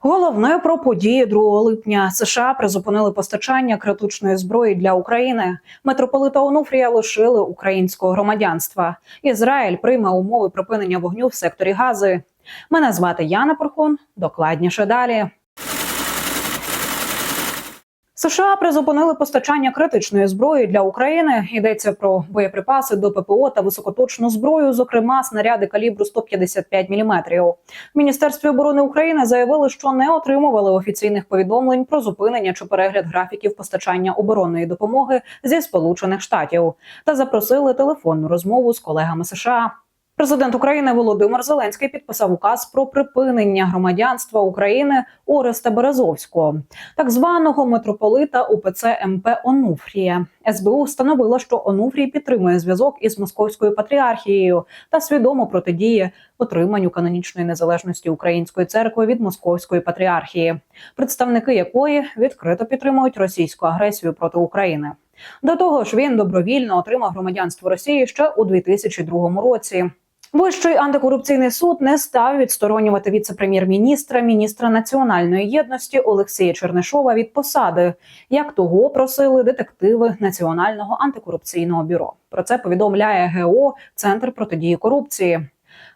Головне про події 2 липня США призупинили постачання критичної зброї для України. Митрополита Онуфрія лишили українського громадянства. Ізраїль прийме умови припинення вогню в секторі Гази. Мене звати Яна Порхун. Докладніше далі. США призупинили постачання критичної зброї для України. Йдеться про боєприпаси до ППО та високоточну зброю, зокрема снаряди калібру 155 мм. В Міністерстві оборони України заявили, що не отримували офіційних повідомлень про зупинення чи перегляд графіків постачання оборонної допомоги зі Сполучених Штатів та запросили телефонну розмову з колегами США. Президент України Володимир Зеленський підписав указ про припинення громадянства України Ореста Березовського, так званого митрополита УПЦ МП Онуфрія. СБУ встановила, що Онуфрій підтримує зв'язок із московською патріархією та свідомо протидіє отриманню канонічної незалежності української церкви від московської патріархії, представники якої відкрито підтримують російську агресію проти України. До того ж, він добровільно отримав громадянство Росії ще у 2002 році. Вищий антикорупційний суд не став відсторонювати віце-прем'єр-міністра, міністра національної єдності Олексія Чернишова від посади, як того просили детективи Національного антикорупційного бюро. Про це повідомляє ГО Центр протидії корупції.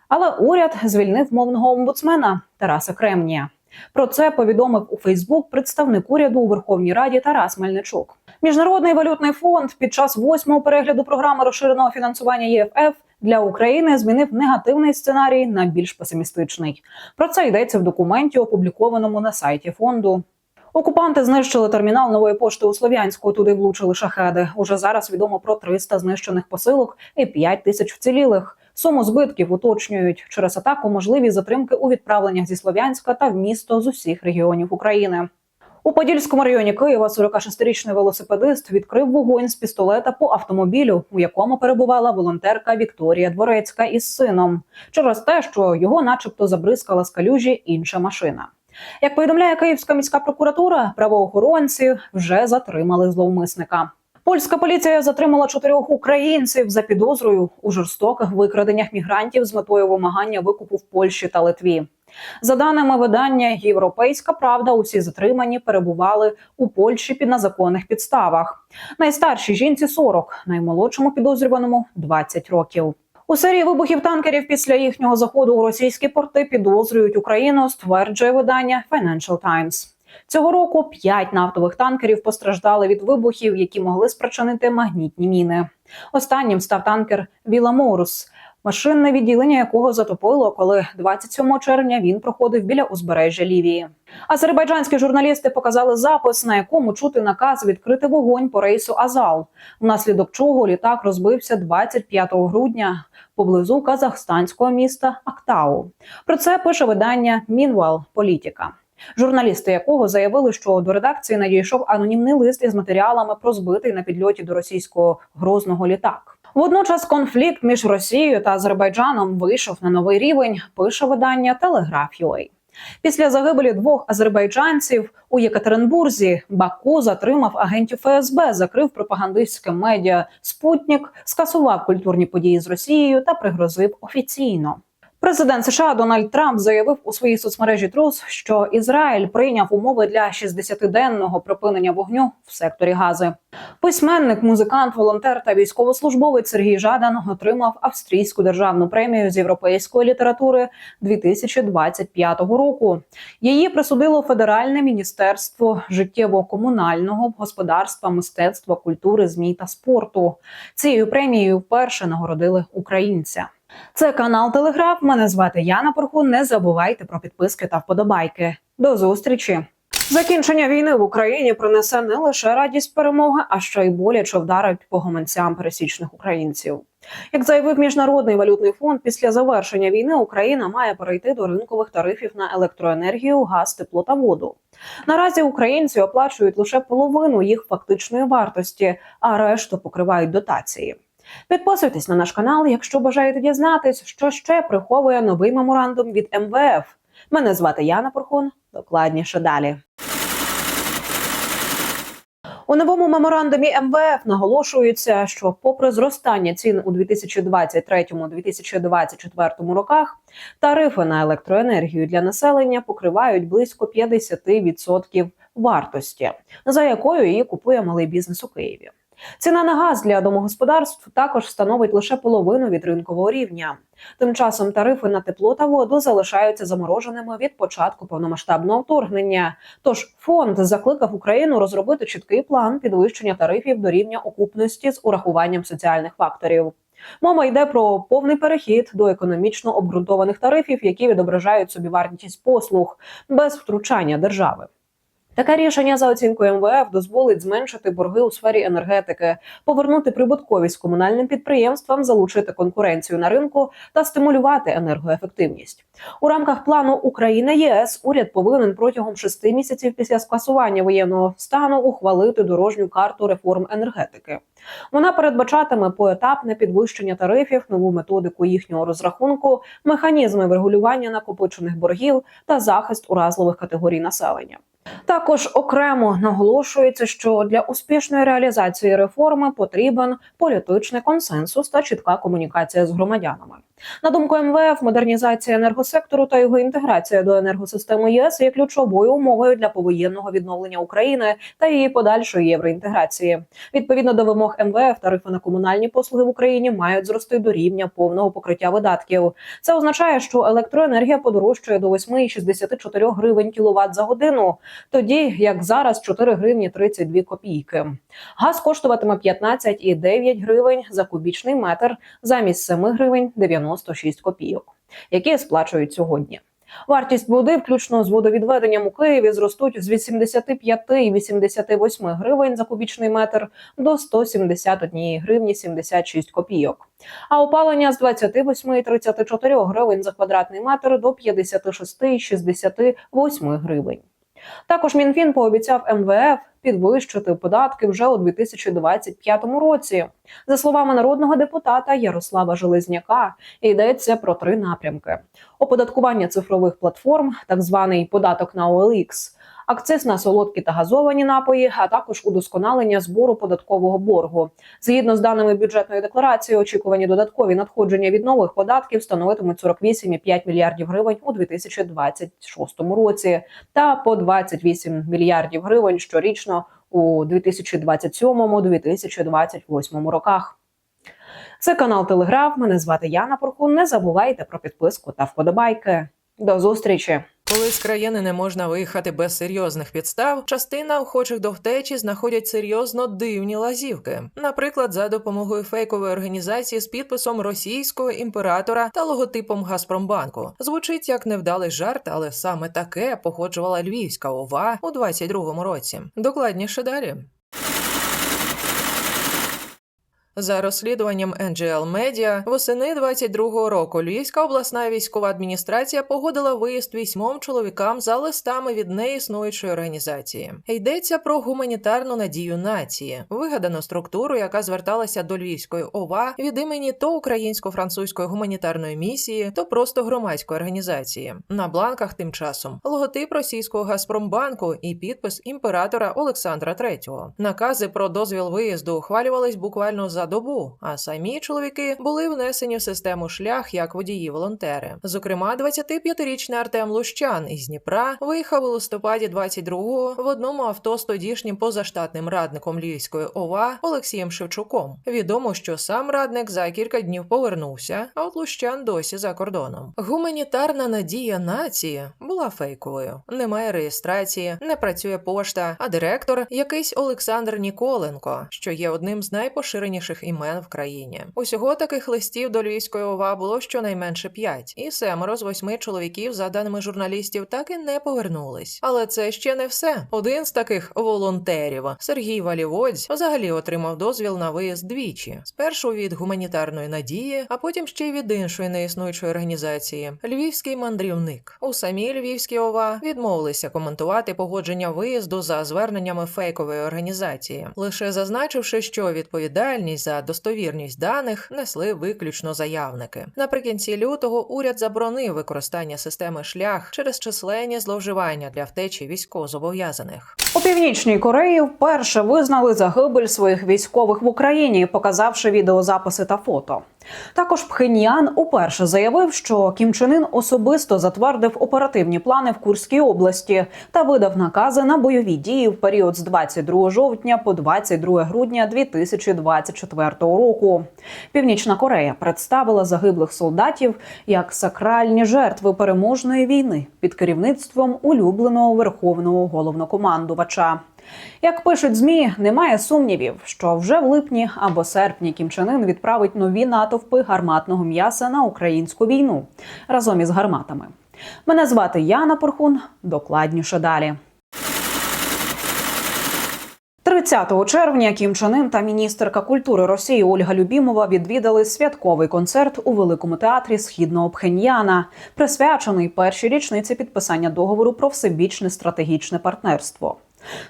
Але уряд звільнив мовного омбудсмена Тараса Кремнія. Про це повідомив у Фейсбук представник уряду у Верховній Раді Тарас Мельничук. Міжнародний валютний фонд під час восьмого перегляду програми розширеного фінансування ЄФФ для України змінив негативний сценарій на більш песимістичний. Про це йдеться в документі, опублікованому на сайті фонду. Окупанти знищили термінал нової пошти у Слов'янську. Туди влучили шахеди. Уже зараз відомо про 300 знищених посилок і 5 тисяч вцілілих. Суму збитків уточнюють через атаку можливі затримки у відправленнях зі Слов'янська та в місто з усіх регіонів України. У Подільському районі Києва 46-річний велосипедист відкрив вогонь з пістолета по автомобілю, у якому перебувала волонтерка Вікторія Дворецька із сином, через те, що його, начебто, забризкала з калюжі інша машина. Як повідомляє Київська міська прокуратура, правоохоронці вже затримали зловмисника. Польська поліція затримала чотирьох українців за підозрою у жорстоких викраденнях мігрантів з метою вимагання викупу в Польщі та Литві. За даними видання Європейська Правда, усі затримані перебували у Польщі під незаконних підставах. Найстаршій жінці 40, наймолодшому підозрюваному 20 років. У серії вибухів танкерів після їхнього заходу у російські порти підозрюють Україну, стверджує видання Financial Times. Цього року п'ять нафтових танкерів постраждали від вибухів, які могли спричинити магнітні міни. Останнім став танкер Віла Морус, машинне відділення якого затопило, коли 27 червня він проходив біля узбережжя Лівії. Азербайджанські журналісти показали запис, на якому чути наказ відкрити вогонь по рейсу Азал, внаслідок чого літак розбився 25 грудня поблизу казахстанського міста Актау. Про це пише видання Мінвал Політіка. Журналісти якого заявили, що до редакції надійшов анонімний лист із матеріалами про збитий на підльоті до російського грозного літак. Водночас конфлікт між Росією та Азербайджаном вийшов на новий рівень. Пише видання Telegraph.ua. Після загибелі двох азербайджанців у Єкатеринбурзі Баку затримав агентів ФСБ, закрив пропагандистське медіа Спутник, скасував культурні події з Росією та пригрозив офіційно. Президент США Дональд Трамп заявив у своїй соцмережі Трус, що Ізраїль прийняв умови для 60-денного припинення вогню в секторі Гази. Письменник, музикант, волонтер та військовослужбовець Сергій Жадан отримав австрійську державну премію з європейської літератури 2025 року. Її присудило Федеральне міністерство життєво-комунального господарства, мистецтва, культури, змі та спорту. Цією премією вперше нагородили українця. Це канал Телеграф. Мене звати Яна Порхун. Не забувайте про підписки та вподобайки. До зустрічі. Закінчення війни в Україні принесе не лише радість перемоги, а ще й боляче вдарить по гаманцям пересічних українців. Як заявив міжнародний валютний фонд, після завершення війни Україна має перейти до ринкових тарифів на електроенергію, газ, тепло та воду. Наразі українці оплачують лише половину їх фактичної вартості, а решту покривають дотації. Підписуйтесь на наш канал, якщо бажаєте дізнатись, що ще приховує новий меморандум від МВФ. Мене звати Яна Порхун. Докладніше далі. У новому меморандумі МВФ наголошується, що, попри зростання цін у 2023-2024 роках, тарифи на електроенергію для населення покривають близько 50% вартості, за якою її купує малий бізнес у Києві. Ціна на газ для домогосподарств також становить лише половину від ринкового рівня. Тим часом тарифи на тепло та воду залишаються замороженими від початку повномасштабного вторгнення. Тож фонд закликав Україну розробити чіткий план підвищення тарифів до рівня окупності з урахуванням соціальних факторів. Мова йде про повний перехід до економічно обґрунтованих тарифів, які відображають собівартість послуг без втручання держави. Таке рішення за оцінкою МВФ дозволить зменшити борги у сфері енергетики, повернути прибутковість комунальним підприємствам, залучити конкуренцію на ринку та стимулювати енергоефективність. У рамках плану Україна ЄС уряд повинен протягом шести місяців після скасування воєнного стану ухвалити дорожню карту реформ енергетики. Вона передбачатиме поетапне підвищення тарифів, нову методику їхнього розрахунку, механізми врегулювання накопичених боргів та захист уразливих категорій населення. Також окремо наголошується, що для успішної реалізації реформи потрібен політичний консенсус та чітка комунікація з громадянами. На думку МВФ, модернізація енергосектору та його інтеграція до енергосистеми ЄС є ключовою умовою для повоєнного відновлення України та її подальшої євроінтеграції. Відповідно до вимог МВФ, тарифи на комунальні послуги в Україні мають зрости до рівня повного покриття видатків. Це означає, що електроенергія подорожчає до 8,64 гривень кіловат за годину, тоді як зараз 4 гривні 32 копійки. Газ коштуватиме 15,9 гривень за кубічний метр замість 7 гривень 96 копійок, які сплачують сьогодні. Вартість води, включно з водовідведенням у Києві, зростуть з 85,88 гривень за кубічний метр до 171 гривні 76 копійок. А опалення з 28,34 гривень за квадратний метр до 56,68 гривень. Також Мінфін пообіцяв МВФ підвищити податки вже у 2025 році. За словами народного депутата Ярослава Железняка, йдеться про три напрямки: оподаткування цифрових платформ, так званий податок на OLX, акциз на солодкі та газовані напої, а також удосконалення збору податкового боргу. Згідно з даними бюджетної декларації, очікувані додаткові надходження від нових податків становитимуть 48,5 мільярдів гривень у 2026 році, та по 28 мільярдів гривень щорічно у 2027-2028 роках. Це канал Телеграф. Мене звати Яна Порхун. Не забувайте про підписку та вподобайки. До зустрічі. Коли з країни не можна виїхати без серйозних підстав, частина охочих до втечі знаходять серйозно дивні лазівки. Наприклад, за допомогою фейкової організації з підписом російського імператора та логотипом Газпромбанку. Звучить як невдалий жарт, але саме таке походжувала Львівська ОВА у 22-му році. Докладніше далі. За розслідуванням NGL Media, восени 22-го року Львівська обласна військова адміністрація погодила виїзд вісьмом чоловікам за листами від неіснуючої організації. Йдеться про гуманітарну надію нації, вигадану структуру, яка зверталася до Львівської ОВА від імені то українсько-французької гуманітарної місії, то просто громадської організації. На бланках тим часом логотип російського Газпромбанку і підпис імператора Олександра III. Накази про дозвіл виїзду ухвалювались буквально за добу, а самі чоловіки були внесені в систему шлях як водії-волонтери. Зокрема, 25-річний Артем Лущан із Дніпра виїхав у листопаді 22-го в одному авто з тодішнім позаштатним радником Львівської ОВА Олексієм Шевчуком. Відомо, що сам радник за кілька днів повернувся, а от Лущан досі за кордоном. Гуманітарна надія нації була фейковою. Немає реєстрації, не працює пошта, а директор якийсь Олександр Ніколенко, що є одним з найпоширеніших імен в країні. Усього таких листів до Львівської ОВА було щонайменше п'ять, і семеро з восьми чоловіків, за даними журналістів, так і не повернулись. Але це ще не все. Один з таких волонтерів, Сергій Валіводзь, взагалі отримав дозвіл на виїзд двічі: спершу від гуманітарної надії, а потім ще й від іншої неіснуючої організації Львівський мандрівник. У самій Львівській ОВА відмовилися коментувати погодження виїзду за зверненнями фейкової організації, лише зазначивши, що відповідальність за достовірність даних несли виключно заявники. Наприкінці лютого уряд заборонив використання системи шлях через численні зловживання для втечі військовозобов'язаних. У північній Кореї вперше визнали загибель своїх військових в Україні, показавши відеозаписи та фото. Також Пхеньян уперше заявив, що Кім Чен Ін особисто затвердив оперативні плани в Курській області та видав накази на бойові дії в період з 22 жовтня по 22 грудня 2024 року. Північна Корея представила загиблих солдатів як сакральні жертви переможної війни під керівництвом улюбленого верховного головнокомандувача. Як пишуть змі, немає сумнівів, що вже в липні або серпні Кім Чен Ын відправить нові натовпи гарматного м'яса на українську війну разом із гарматами. Мене звати Яна Порхун. Докладніше далі. 30 червня Кім Чен Ын та міністерка культури Росії Ольга Любімова відвідали святковий концерт у великому театрі східного Пхеньяна, присвячений першій річниці підписання договору про всебічне стратегічне партнерство.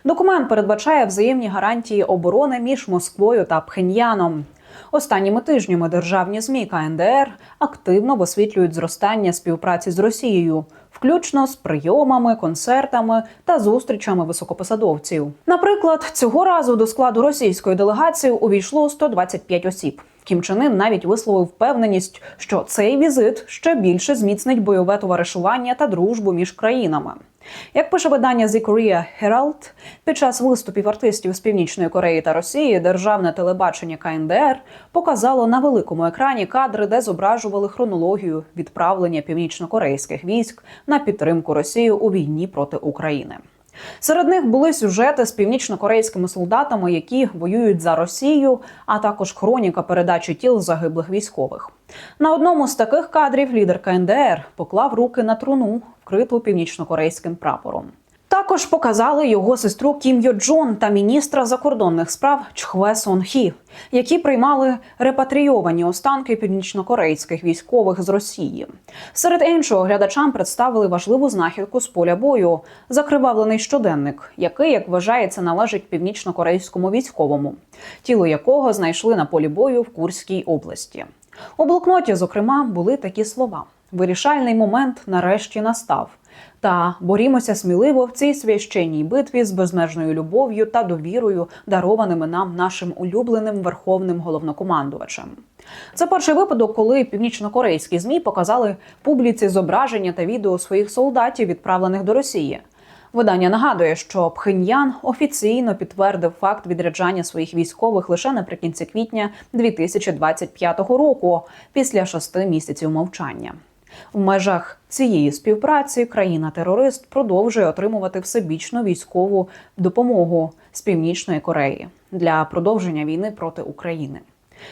Документ передбачає взаємні гарантії оборони між Москвою та Пхеньяном. Останніми тижнями державні змі КНДР активно висвітлюють зростання співпраці з Росією, включно з прийомами, концертами та зустрічами високопосадовців. Наприклад, цього разу до складу російської делегації увійшло 125 осіб. Кім Чен Ын навіть висловив впевненість, що цей візит ще більше зміцнить бойове товаришування та дружбу між країнами. Як пише видання The Korea Herald, під час виступів артистів з Північної Кореї та Росії державне телебачення КНДР показало на великому екрані кадри, де зображували хронологію відправлення північнокорейських військ на підтримку Росії у війні проти України. Серед них були сюжети з північнокорейськими солдатами, які воюють за Росію, а також хроніка передачі тіл загиблих військових. На одному з таких кадрів лідер КНДР поклав руки на труну, вкриту північнокорейським прапором. Також показали його сестру Кім Йо Джон та міністра закордонних справ Чхве Сон Хі, які приймали репатрійовані останки північнокорейських військових з Росії. Серед іншого глядачам представили важливу знахідку з поля бою закривавлений щоденник, який, як вважається, належить північнокорейському військовому, тіло якого знайшли на полі бою в Курській області. У блокноті, зокрема, були такі слова: вирішальний момент нарешті настав. Та борімося сміливо в цій священній битві з безмежною любов'ю та довірою, дарованими нам нашим улюбленим верховним головнокомандувачем. Це перший випадок, коли північнокорейські змі показали публіці зображення та відео своїх солдатів, відправлених до Росії. Видання нагадує, що Пхеньян офіційно підтвердив факт відряджання своїх військових лише наприкінці квітня 2025 року, після шести місяців мовчання. В межах цієї співпраці країна-терорист продовжує отримувати всебічну військову допомогу з північної Кореї для продовження війни проти України.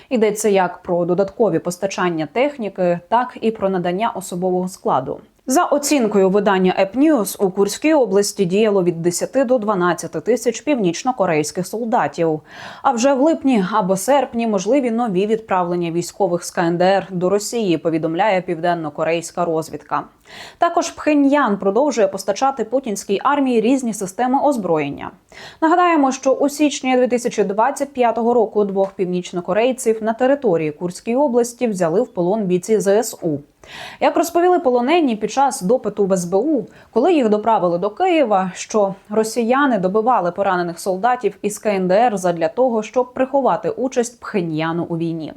Йдеться як про додаткові постачання техніки, так і про надання особового складу. За оцінкою видання App у Курській області діяло від 10 до 12 тисяч північно-корейських солдатів. А вже в липні або серпні можливі нові відправлення військових з КНДР до Росії. Повідомляє південно-корейська розвідка. Також Пхеньян продовжує постачати путінській армії різні системи озброєння. Нагадаємо, що у січні 2025 року двох північнокорейців на території Курської області взяли в полон бійці ЗСУ. Як розповіли полонені під час допиту в СБУ, коли їх доправили до Києва, що росіяни добивали поранених солдатів із КНДР задля того, щоб приховати участь Пхеньяну у війні.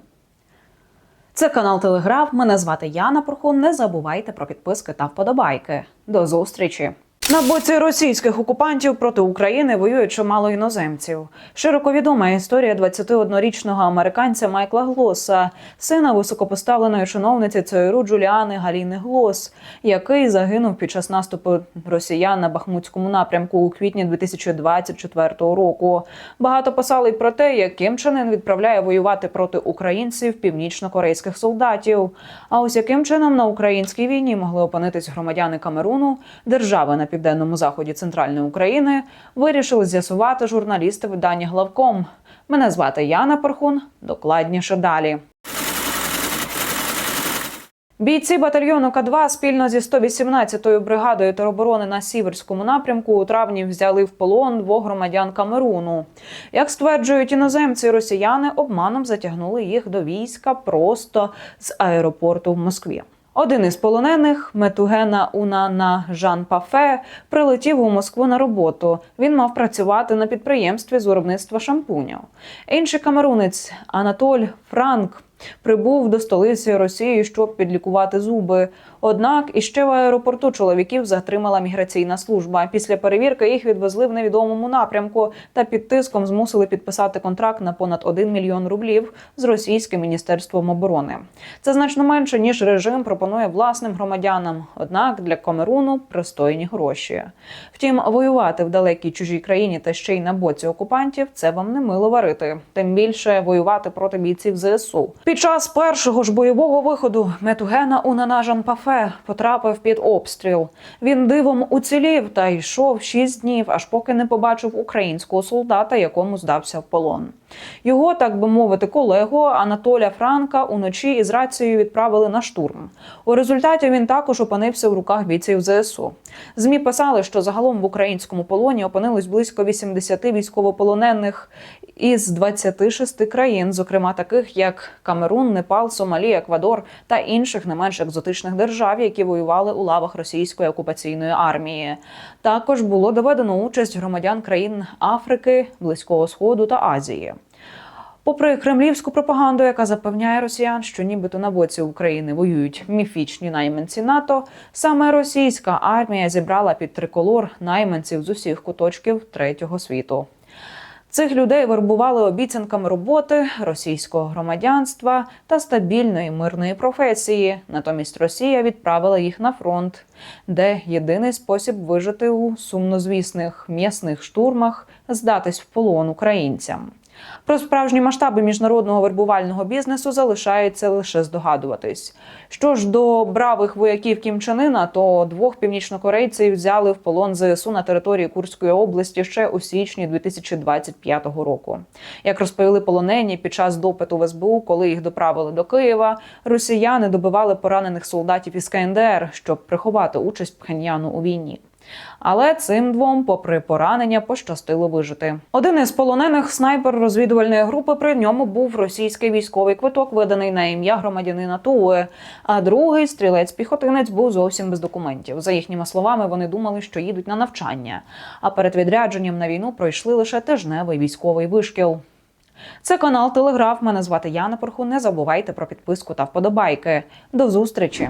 Це канал Телеграф. Мене звати Яна Прохон. Не забувайте про підписки та вподобайки. До зустрічі! На боці російських окупантів проти України воює чимало іноземців. Широко відома історія 21-річного американця Майкла Глоса, сина високопоставленої чиновниці ЦРУ Джуліани Галіни Глос, який загинув під час наступу росіян на Бахмутському напрямку у квітні 2024 року. Багато писали про те, яким чином відправляє воювати проти українців північно-корейських солдатів. А ось яким чином на українській війні могли опинитись громадяни Камеруну, держави на південному заході центральної України, вирішили з'ясувати журналісти видання Главком. Мене звати Яна Пархун. Докладніше далі. Бійці батальйону К2 спільно зі 118-ю бригадою тероборони на Сіверському напрямку у травні взяли в полон двох громадян Камеруну. Як стверджують іноземці, росіяни обманом затягнули їх до війська просто з аеропорту в Москві. Один із полонених Метугена Унана Жан Пафе прилетів у Москву на роботу. Він мав працювати на підприємстві з виробництва шампунів. Інший камерунець Анатоль Франк прибув до столиці Росії, щоб підлікувати зуби. Однак іще в аеропорту чоловіків затримала міграційна служба. Після перевірки їх відвезли в невідомому напрямку та під тиском змусили підписати контракт на понад 1 мільйон рублів з російським міністерством оборони. Це значно менше ніж режим пропонує власним громадянам. Однак для Камеруну пристойні гроші. Втім, воювати в далекій чужій країні та ще й на боці окупантів це вам не мило варити. Тим більше воювати проти бійців ЗСУ. Під час першого ж бойового виходу Метугена Унана Жанпафе потрапив під обстріл. Він дивом уцілів та йшов шість днів, аж поки не побачив українського солдата, якому здався в полон. Його, так би мовити, колегу Анатоля Франка уночі із рацією відправили на штурм. У результаті він також опинився в руках бійців ЗСУ. Змі писали, що загалом в українському полоні опинилось близько 80 військовополонених із 26 країн, зокрема таких як Камерун, Непал, Сомалі, Еквадор та інших не менш екзотичних держав, які воювали у лавах російської окупаційної армії. Також було доведено участь громадян країн Африки, Близького Сходу та Азії. Попри кремлівську пропаганду, яка запевняє росіян, що нібито на боці України воюють міфічні найманці НАТО, саме російська армія зібрала під триколор найманців з усіх куточків третього світу. Цих людей вербували обіцянками роботи, російського громадянства та стабільної мирної професії. Натомість Росія відправила їх на фронт, де єдиний спосіб вижити у сумнозвісних м'ясних штурмах здатись в полон українцям. Про справжні масштаби міжнародного вербувального бізнесу залишається лише здогадуватись. Що ж до бравих вояків Кім Чен Ына, то двох північнокорейців взяли в полон ЗСУ на території Курської області ще у січні 2025 року. Як розповіли полонені під час допиту в СБУ, коли їх доправили до Києва, росіяни добивали поранених солдатів із КНДР, щоб приховати участь Пхеньяну у війні. Але цим двом, попри поранення, пощастило вижити. Один із полонених снайпер розвідувальної групи. При ньому був російський військовий квиток, виданий на ім'я громадянина Туе. А другий стрілець-піхотинець був зовсім без документів. За їхніми словами, вони думали, що їдуть на навчання. А перед відрядженням на війну пройшли лише тижневий військовий вишкіл. Це канал Телеграф. Мене звати Яна Порху. Не забувайте про підписку та вподобайки. До зустрічі!